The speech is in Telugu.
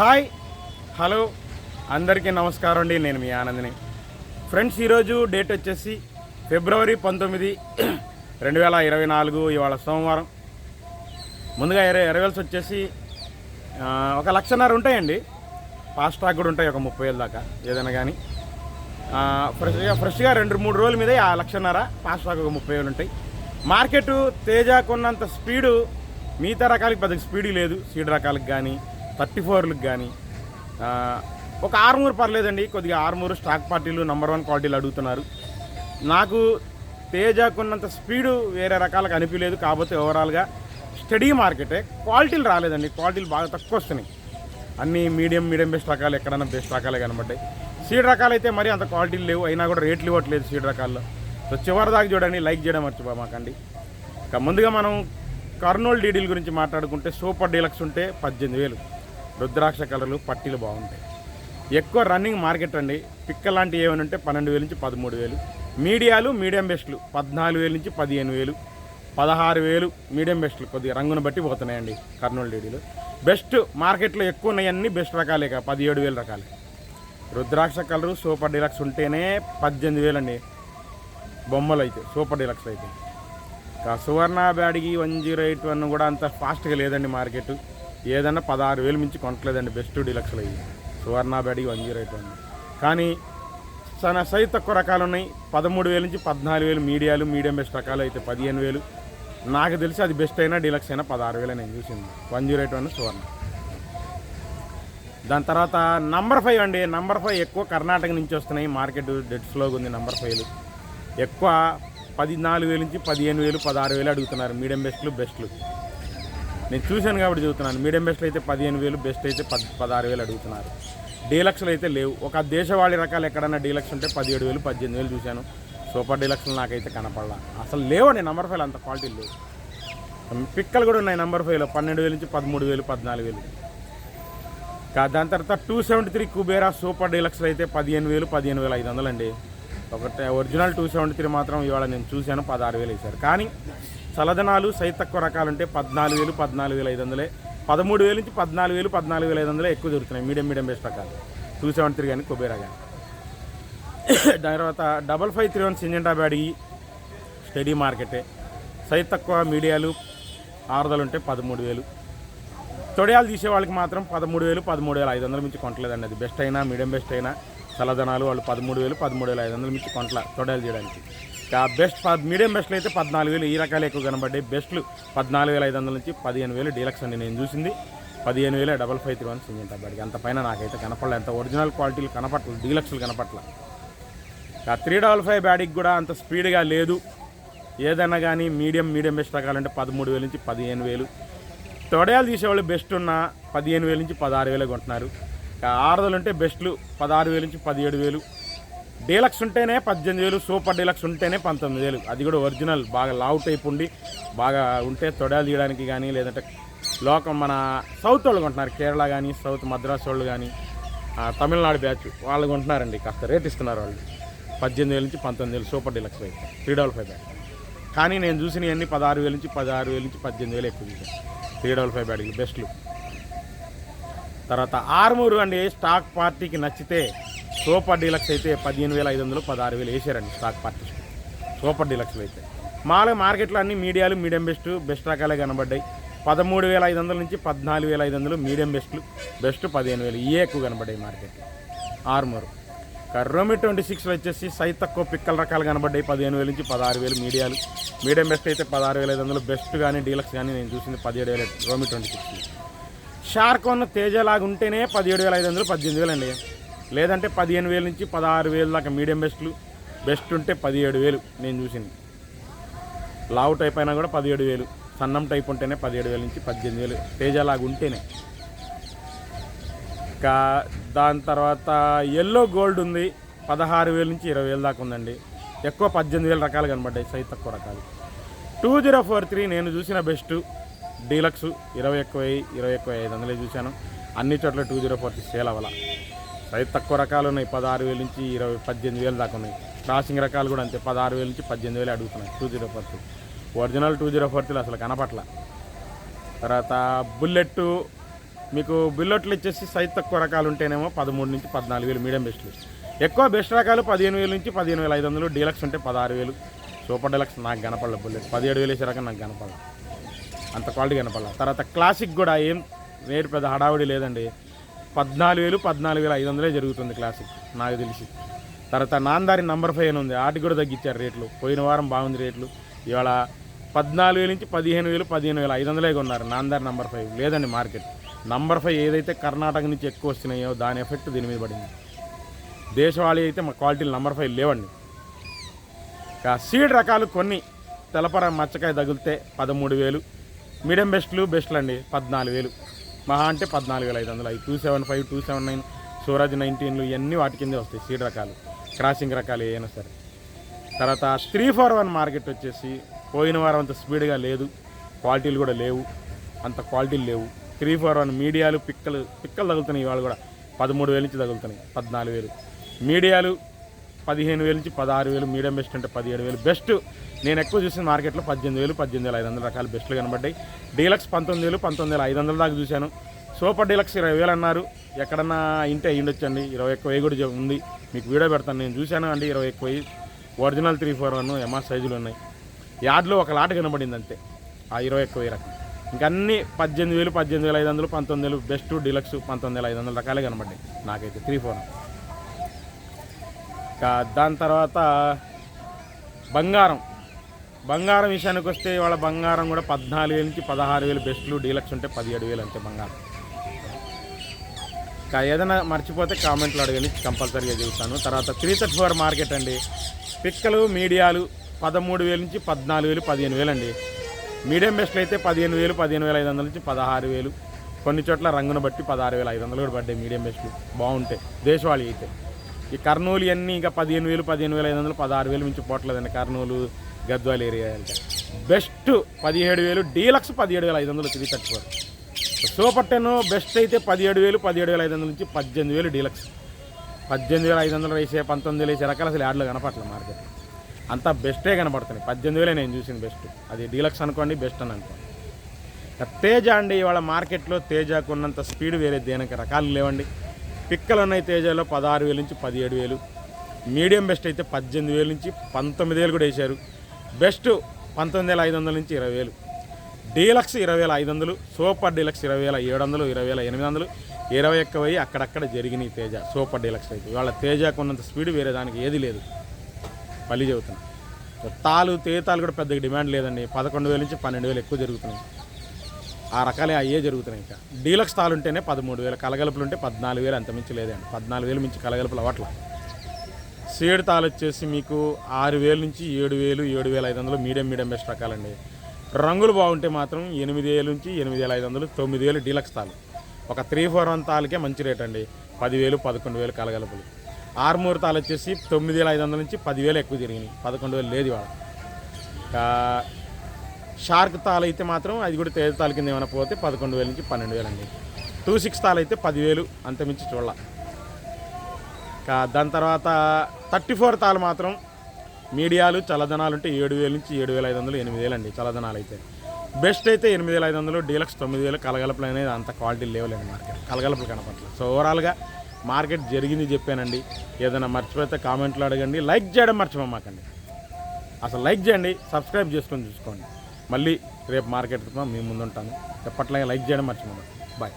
హాయ్ హలో అందరికీ నమస్కారం అండి. నేను మీ ఆనందిని. ఫ్రెండ్స్ ఈరోజు డేట్ వచ్చేసి ఫిబ్రవరి పంతొమ్మిది రెండు వేల ఇరవై నాలుగు ఇవాళ సోమవారం. ముందుగా ఇరవై ఎరవెల్స్ వచ్చేసి ఒక లక్షన్నర ఉంటాయండి. ఫాస్ట్ ట్రాక్ కూడా ఉంటాయి ఒక ముప్పై వేల దాకా ఏదైనా కానీ. ఫ్రెష్గా ఫ్రెష్గా రెండు మూడు రోజుల మీద ఆ లక్షన్నర ఫాస్ట్రాక్ ఒక ముప్పై వేలు ఉంటాయి. మార్కెట్ తేజాకున్నంత స్పీడు మిగతా రకాలకి పెద్ద స్పీడ్ లేదు సీడ్ రకాలకు కానీ థర్టీ ఫోర్లకు కానీ ఒక ఆరుమూరు పర్లేదండి. కొద్దిగా ఆరుమూరు స్టాక్ పార్టీలు నెంబర్ వన్ క్వాలిటీలు అడుగుతున్నారు. నాకు తేజాకున్నంత స్పీడు వేరే రకాలకు అనిపించలేదు. కాకపోతే ఓవరాల్గా స్టడీ మార్కెటే క్వాలిటీలు రాలేదండి. క్వాలిటీలు బాగా తక్కువ వస్తున్నాయి. అన్ని మీడియం మీడియం బెస్ట్ రకాలు ఎక్కడైనా బెస్ట్ రకాలే కనబడ్డాయి. సీడ్ రకాలు అయితే మరీ అంత క్వాలిటీలు లేవు. అయినా కూడా రేట్లు ఇవ్వట్లేదు సీడ్ రకాల్లో. సో చివరి దాకా చూడండి లైక్ చేయడం మర్చిపోమాకండి ఇక ముందుగా మనం కర్నూలు డీడీల గురించి మాట్లాడుకుంటే సూపర్ డీలక్స్ ఉంటే పద్దెనిమిది వేలు. రుద్రాక్ష కలర్లు పట్టీలు బాగుంటాయి. ఎక్కువ రన్నింగ్ మార్కెట్ అండి. పిక్క లాంటివి ఏమైనా ఉంటే పన్నెండు వేలు నుంచి పదమూడు వేలు. మీడియాలు మీడియం బెస్ట్లు. పద్నాలుగు వేలు నుంచి పదిహేను వేలు. పదహారు వేలు మీడియం బెస్ట్లు. కొద్దిగా రంగును బట్టి పోతున్నాయండి కర్నూలు డీడీలు. బెస్ట్ మార్కెట్లో ఎక్కువ ఉన్నాయన్నీ బెస్ట్ రకాలే ఇక. పదిహేడు వేలు రకాలే. రుద్రాక్ష కలరు సూపర్ డీలక్స్ ఉంటేనే పద్దెనిమిది వేలండి. బొమ్మలు అయితే సూపర్ డీలక్స్ అయితే. ఇంకా Suvarna Byadgi one zero eight one కూడా అంత ఫాస్ట్గా లేదండి మార్కెట్. ఏదన్నా పదహారు వేలు మించి కొనట్లేదండి. బెస్ట్ డీలక్స్లు అవి Suvarna బ్యాడీ one zero eight one కానీ చాలా సైజ్ తక్కువ రకాలు ఉన్నాయి. పదమూడు వేల నుంచి పద్నాలుగు వేలు మీడియాలు మీడియం బెస్ట్ రకాలు అయితే పదిహేను వేలు. నాకు తెలిసి అది బెస్ట్ అయినా డీలక్స్ అయినా పదహారు వేలు నేను చూసింది. One zero eight one Suvarna. దాని తర్వాత నంబర్ ఫైవ్ అండి. నంబర్ ఫైవ్ ఎక్కువ కర్ణాటక నుంచి వస్తున్నాయి. మార్కెట్ డెడ్ స్లోగా ఉంది నంబర్ ఫైవ్లు ఎక్కువ పద్నాలుగు వేలు నుంచి పదిహేను వేలు పదహారు వేలు అడుగుతున్నారు. మీడియం బెస్ట్లు బెస్ట్లు నేను చూశాను కాబట్టి చెబుతున్నాను. మీడియం బెస్ట్లు అయితే పదిహేను వేలు బెస్ట్ అయితే పద్ పదహారు వేలు అడుగుతున్నారు. డీలక్స్లు అయితే లేవు. ఒక దేశవాళీ రకాలు ఎక్కడైనా డీలక్స్ ఉంటే పదిహేడు వేలు పద్దెనిమిది వేలు చూశాను. సూపర్ డీలక్స్లు నాకైతే కనపడలా. అసలు లేవండి నంబర్ ఫైవ్ అంత క్వాలిటీ లేవు. పిక్కలు కూడా ఉన్నాయి నంబర్ ఫైవ్లో. పన్నెండు వేలు నుంచి పదమూడు వేలు పద్నాలుగు వేలు. దాని తర్వాత two seventy three Kubera super డీలక్స్లు అయితే పదిహేను వేలు పదిహేను వేల ఐదు వందలు అండి ఒకటి ఒరిజినల్ టూ సెవెంటీ త్రీ మాత్రం ఇవాళ నేను చూశాను పదహారు వేలు వేశారు. కానీ చలదనాలు సైజ్ తక్కువ రకాలు ఉంటే పద్నాలుగు వేలు పద్నాలుగు వేల ఐదు వందలే. పదమూడు వేలు నుంచి పద్నాలుగు వేలు పద్నాలుగు వేల ఐదు వందలే ఎక్కువ దొరుకుతున్నాయి. మీడియం మీడియం బెస్ట్ రకాలు టూ సెవెన్ త్రీ కానీ కుబేరా కానీ దాని తర్వాత double five three one Syngenta బ్యాడీ స్టడీ మార్కెటే. సైజ్ తక్కువ మీడియాలు ఆరుదలు ఉంటే పదమూడు వేలు. తొడయాలు తీసే వాళ్ళకి మాత్రం పదమూడు వేలు పదమూడు వేల ఐదు వందల మించి కొంటలేదండి అది బెస్ట్ అయినా మీడియం బెస్ట్ అయినా చల్లదనాలు వాళ్ళు పదమూడు వేలు పదమూడు వేల ఐదు వందల మించి కొంటల తొడయాలు తీయడానికి. బెస్ట్ మీడియం బెస్ట్లు అయితే పద్నాలుగు వేలు ఈ రకాలు ఎక్కువ కనబడ్డాయి. బెస్ట్లు పద్నాలుగు వేల ఐదు వందల నుంచి పదిహేను వేలు డీలక్స్ అని నేను చూసింది. పదిహేను వేల double five three one Syngenta అబ్బాడికి అంత పైన నాకైతే కనపడలే. అంత ఒరిజినల్ క్వాలిటీలు కనపట్ల డీలక్స్లు కనపట్ల ఆ త్రీ డబల్ ఫైవ్ బ్యాడీకి కూడా అంత స్పీడ్గా లేదు. ఏదైనా కానీ మీడియం మీడియం బెస్ట్ రకాలంటే పదమూడు వేల నుంచి పదిహేను వేలు. తొడయాలు తీసేవాళ్ళు బెస్ట్ ఉన్న పదిహేను వేల నుంచి పదహారు వేలు కొంటున్నారు. ఇక ఆరుదలు ఉంటే బెస్ట్లు పదహారు వేల నుంచి పదిహేడు వేలు. డీలక్స్ ఉంటేనే పద్దెనిమిది వేలు సూపర్ డీలక్స్ ఉంటేనే పంతొమ్మిది వేలు. అది కూడా ఒరిజినల్ బాగా లావు టైప్ ఉండి బాగా ఉంటే తొడలు తీయడానికి కానీ లేదంటే లోకం మన సౌత్ వాళ్ళు కొంటున్నారు కేరళ కానీ సౌత్ మద్రాస్ వాళ్ళు కానీ తమిళనాడు బ్యాచ్ వాళ్ళు కొంటున్నారండి. కాస్త రేట్ ఇస్తున్నారు వాళ్ళు. పద్దెనిమిది వేల నుంచి పంతొమ్మిది వేలు సూపర్ డీలక్స్ బైక్ త్రీ డబల్ ఫైవ్ బ్యాగ్ కానీ నేను చూసినవన్నీ పదహారు వేల నుంచి పదహారు వేల నుంచి పద్దెనిమిది వేలు ఎక్కువ చూసాను త్రీ డబల్ ఫైవ్ బ్యాడీలు బెస్ట్లు తర్వాత ఆర్మూరు అండి స్టాక్ పార్టీకి నచ్చితే సూపర్ డీలక్స్ అయితే పదిహేను వేల ఐదు వందలు పదహారు వేలు వేసారండి స్టాక్ పార్టిసిపేట్ సూపర్ డీలక్స్లు అయితే. మామూలుగా మార్కెట్లో అన్ని మీడియాలు మీడియం బెస్ట్ బెస్ట్ రకాలే కనబడ్డాయి. పదమూడు వేల ఐదు వందల నుంచి పద్నాలుగు వేల ఐదు వందలు మీడియం బెస్ట్లు బెస్ట్ పదిహేను వేలు ఇవే ఎక్కువ కనబడ్డాయి మార్కెట్లో. ఆర్మూరు. కర్రోమి ట్వంటీ సిక్స్లో వచ్చేసి సైజ్ తక్కువ పిక్కల రకాలు కనబడ్డాయి. పదిహేను వేల నుంచి పదహారు వేలు మీడియాలు. మీడియం బెస్ట్ అయితే పదహారు వేల ఐదు వందలు బెస్ట్ కానీ డీలక్స్ కానీ నేను చూసింది పదిహేడు వేల రోమి ట్వంటీ సిక్స్ షార్క్ ఉన్న తేజలాగా ఉంటేనే పదిహేడు వేల ఐదు వందలు పద్దెనిమిది వేలు అండి లేదంటే పదిహేను వేల నుంచి పదహారు వేలు దాకా మీడియం బెస్ట్లు. బెస్ట్ ఉంటే పదిహేడు వేలు నేను చూసింది. లావు టైప్ అయినా కూడా పదిహేడు వేలు. సన్నం టైప్ ఉంటేనే పదిహేడు వేల నుంచి పద్దెనిమిది వేలు. తేజలాగా ఉంటేనే. ఇంకా దాని తర్వాత ఎల్లో గోల్డ్ ఉంది. పదహారు వేల నుంచి ఇరవై వేలు దాకా ఉందండి. ఎక్కువ పద్దెనిమిది వేల రకాలు కనబడ్డాయి. సైజ్ తక్కువ రకాలు. టూ జీరో ఫోర్ త్రీ నేను చూసిన బెస్ట్. డీలక్స్ ఇరవై ఎక్కువ ఇరవై ఎక్కువ ఐదు వందలే చూశాను. అన్ని చోట్ల two zero four three sale అవ్వాల. Size తక్కువ రకాలు ఉన్నాయి. పదహారు వేలు నుంచి ఇరవై పద్దెనిమిది వేలు దాకా ఉన్నాయి. క్రాసింగ్ రకాలు కూడా అంతే. పదహారు వేల నుంచి పద్దెనిమిది వేలు అడుగుతున్నాయి. Two zero four three. Original two zero four త్రీలు అసలు కనపట్ల. తర్వాత బుల్లెట్ మీకు బుల్లెట్లు ఇచ్చేసి సైజ్ తక్కువ రకాలు ఉంటేనేమో పదమూడు నుంచి పద్నాలుగు వేలు మీడియం బెస్ట్లు ఎక్కువ బెస్ట్ రకాలు పదిహేను వేలు నుంచి పదిహేను వేల ఐదు వందలు. డీలక్స్ ఉంటే పదహారు వేలు. సూపర్ డీలక్స్ నాకు కనపడలే బుల్లెట్. పదిహేడు వేలు వేసే రకం నాకు కనపడలేదు అంత క్వాలిటీ కనపడలే. తర్వాత క్లాసిక్ కూడా ఏం వేరు పెద్ద హడావుడి లేదండి. పద్నాలుగు వేలు పద్నాలుగు వేల ఐదు వందలే జరుగుతుంది క్లాసిక్ నాకు తెలిసి. తర్వాత నాందారి నంబర్ ఫైవ్ అని ఉంది వాటికి కూడా తగ్గించారు రేట్లు. పోయిన వారం బాగుంది రేట్లు. ఇవాళ పద్నాలుగు వేల నుంచి పదిహేను వేలు పదిహేను వేల ఐదు వందలే కొన్నారు నాందారి నంబర్ ఫైవ్ లేదండి మార్కెట్ నంబర్ ఫైవ్ ఏదైతే కర్ణాటక నుంచి ఎక్కువ వస్తున్నాయో దాని ఎఫెక్ట్ దీని మీద పడింది. దేశవాళీ అయితే మా క్వాలిటీలు నంబర్ ఫైవ్ లేవండి. ఇక సీడ్ రకాలు కొన్ని. తెలపర మచ్చకాయ తగిలితే పదమూడు వేలు. మీడియం బెస్ట్లు బెస్ట్లు అండి పద్నాలుగు వేలు. మహా అంటే పద్నాలుగు వేల ఐదు వందలు. అవి two seven five two seven nine Suraj నైన్టీన్లు ఇవన్నీ వాటి కిందే వస్తాయి సీడ్ రకాలు క్రాసింగ్ రకాలు ఏమైనా సరే. తర్వాత త్రీ ఫోర్ వన్ మార్కెట్ వచ్చేసి పోయిన వారం అంత స్పీడ్గా లేదు క్వాలిటీలు కూడా లేవు అంత క్వాలిటీలు లేవు. త్రీ ఫోర్ వన్ మీడియాలు పిక్కలు పిక్కలు తగులుతున్నాయి ఇవాళ కూడా. పదమూడు వేల నుంచి తగులుతున్నాయి పద్నాలుగు వేలు. మీడియాలు పదిహేను వేల నుంచి పదహారు వేలు మీడియం బెస్ట్ అంటే పదిహేడు వేలు. బెస్ట్ నేను ఎక్కువ చూసిన మార్కెట్లో పద్దెనిమిది వేలు పద్దెనిమిది వేల ఐదు వందల రకాల బెస్ట్లు కనబడ్డాయి. డీలక్స్ పంతొమ్మిది వేలు పంతొమ్మిది వేల ఐదు వందల దాకా చూశాను. సూపర్ డీలక్స్ ఇరవై వేలు అన్నారు. ఎక్కడన్నా ఇంటే అయ్యిండొచ్చండి ఇరవై ఎక్కువ వెయ్యి కూడా ఉంది. మీకు వీడియో పెడతాను. నేను చూశాను అండి ఇరవై ఎక్కువ వెయ్యి. Original three four one MR సైజులు ఉన్నాయి. యార్డ్లో ఒక లాట కనబడింది అంతే. ఆ ఇరవై ఎక్కువ వెయ్యి రకం. ఇంకా అన్ని పద్దెనిమిది వేలు పద్దెనిమిది వేల ఐదు వందలు పంతొమ్మిది వేలు బెస్ట్ డీలక్స్ పంతొమ్మిది వేల ఐదు వందల రకాలే కనబడ్డాయి. నాకైతే త్రీ ఫోర్. దాని తర్వాత బంగారం. బంగారం విషయానికి వస్తే ఇవాళ బంగారం కూడా పద్నాలుగు వేల నుంచి పదహారు వేలు బెస్ట్లు డీలక్స్ ఉంటే పదిహేడు వేలు అంతే బంగారం. ఇంకా ఏదైనా మర్చిపోతే కామెంట్లు అడగని కంపల్సరీగా చూస్తాను తర్వాత త్రీ థర్టీ ఫోర్ మార్కెట్ అండి. పిక్కలు మీడియాలు పదమూడు వేల నుంచి పద్నాలుగు వేలు పదిహేను వేలు అండి. మీడియం బెస్ట్లు అయితే పదిహేను వేలు పదిహేను వేల ఐదు వందల నుంచి పదహారు వేలు. కొన్ని చోట్ల రంగును బట్టి పదహారు వేల ఐదు వందలు కూడా పడ్డాయి మీడియం బెస్ట్లు బాగుంటాయి. దేశవాళీ అయితే. ఈ కర్నూలు ఇవన్నీ ఇంకా పదిహేను వేలు పదిహేను వేల ఐదు వందలు పదహారు వేలు మించి పోవట్లేదండి కర్నూలు గద్వాల ఏరియా అంటే. బెస్ట్ పదిహేడు వేలు డీలక్స్ పదిహేడు వేల ఐదు వందలు three thirty four super ten best అయితే పదిహేడు వేలు పదిహేడు వేల ఐదు వందల నుంచి పద్దెనిమిది వేలు డీలక్స్. పద్దెనిమిది వేల ఐదు వందలు వేసే పంతొమ్మిది వేలు వేసే రకాలు అసలు యాడ్లు కనపడలేదు మార్కెట్ అంతా బెస్టే కనపడుతున్నాయి. పద్దెనిమిది వేలే నేను చూసింది బెస్ట్. అది డీలక్స్ అనుకోండి బెస్ట్ అని అనుకోండి. తేజ అండి ఇవాళ మార్కెట్లో తేజకు ఉన్నంత స్పీడ్ వేరే దేనికి రకాలు లేవండి. పిక్కలు ఉన్నాయి తేజాలో పదహారు వేలు నుంచి పదిహేడు వేలు. మీడియం బెస్ట్ అయితే పద్దెనిమిది వేలు నుంచి పంతొమ్మిది వేలు కూడా వేశారు. బెస్ట్ పంతొమ్మిది వేల ఐదు వందల నుంచి ఇరవై వేలు. డీలక్స్ ఇరవై వేల ఐదు వందలు సూపర్ డీలక్స్ ఇరవై వేల ఏడు వందలు ఇరవై వేల ఎనిమిది వందలు ఇరవై ఒక్క వెయ్యి అక్కడక్కడ జరిగినాయి తేజ సూపర్ డీలక్స్ అయితే. ఇవాళ తేజకు ఉన్నంత స్పీడ్ వేరే దానికి ఏది లేదు. పల్లి చెబుతున్నాను తాలు తేతాలు కూడా పెద్దగా డిమాండ్ లేదండి. పదకొండు వేల నుంచి పన్నెండు వేలు ఎక్కువ జరుగుతున్నాయి. ఆ రకాలే అయ్యే జరుగుతున్నాయి ఇంకా. డీలక్స్ తాలు ఉంటేనే పదమూడు వేలు కలగలుపులు ఉంటే పద్నాలుగు వేలు అంత మించి లేదండి. పద్నాలుగు వేలు మించి కలగలుపులు అవ్వట్ల. సీడ్ తాలు వచ్చేసి మీకు ఆరు వేలు నుంచి ఏడు వేలు ఏడు వేల ఐదు వందలు మీడియం మీడియం బెస్ట్ రకాలండి. రంగులు బాగుంటే మాత్రం ఎనిమిది వేలు నుంచి ఎనిమిది వేల ఐదు వందలు తొమ్మిది వేలు డీలక్స్ తాలు. ఒక త్రీ ఫోర్ వన్ తాలకే మంచి రేట్ అండి. పదివేలు పదకొండు వేలు కలగలుపులు. ఆరుమూరు తాలు వచ్చేసి తొమ్మిది వేల ఐదు వందల నుంచి పదివేలు ఎక్కువ తిరిగినాయి. పదకొండు వేలు లేదు ఇవాళ. షార్క్ తాలు అయితే మాత్రం అది కూడా తేజ తాల కింద ఏమైనా పోతే పదకొండు వేల నుంచి పన్నెండు వేలు అండి. టూ సిక్స్ తాలు అయితే పదివేలు అంతమించి చూడాల. ఇంకా దాని తర్వాత థర్టీ ఫోర్ తాలు మాత్రం మీడియాలు చల్లదనాలు ఉంటే ఏడు వేల నుంచి ఏడు వేల ఐదు వందలు ఎనిమిది వేలు అండి చల్లదనాలు అయితే. బెస్ట్ అయితే ఎనిమిది వేల ఐదు వందలు డీలక్స్ తొమ్మిది వేలు కలగలపలు అనేది అంత క్వాలిటీ లేవలేదు మార్కెట్. కలగలపలు కనపట్లేదు సో ఓవరాల్గా మార్కెట్ జరిగింది చెప్పానండి. ఏదైనా మర్చిపోతే కామెంట్లో అడగండి. లైక్ చేయడం మర్చిపోమాకండి. అసలు లైక్ చేయండి సబ్స్క్రైబ్ చేసుకొని చూసుకోండి. మళ్ళీ రేపు మార్కెట్ మీ ముందు ఉంటాను లైక్ చేయడం మర్చిపోండి బాయ్.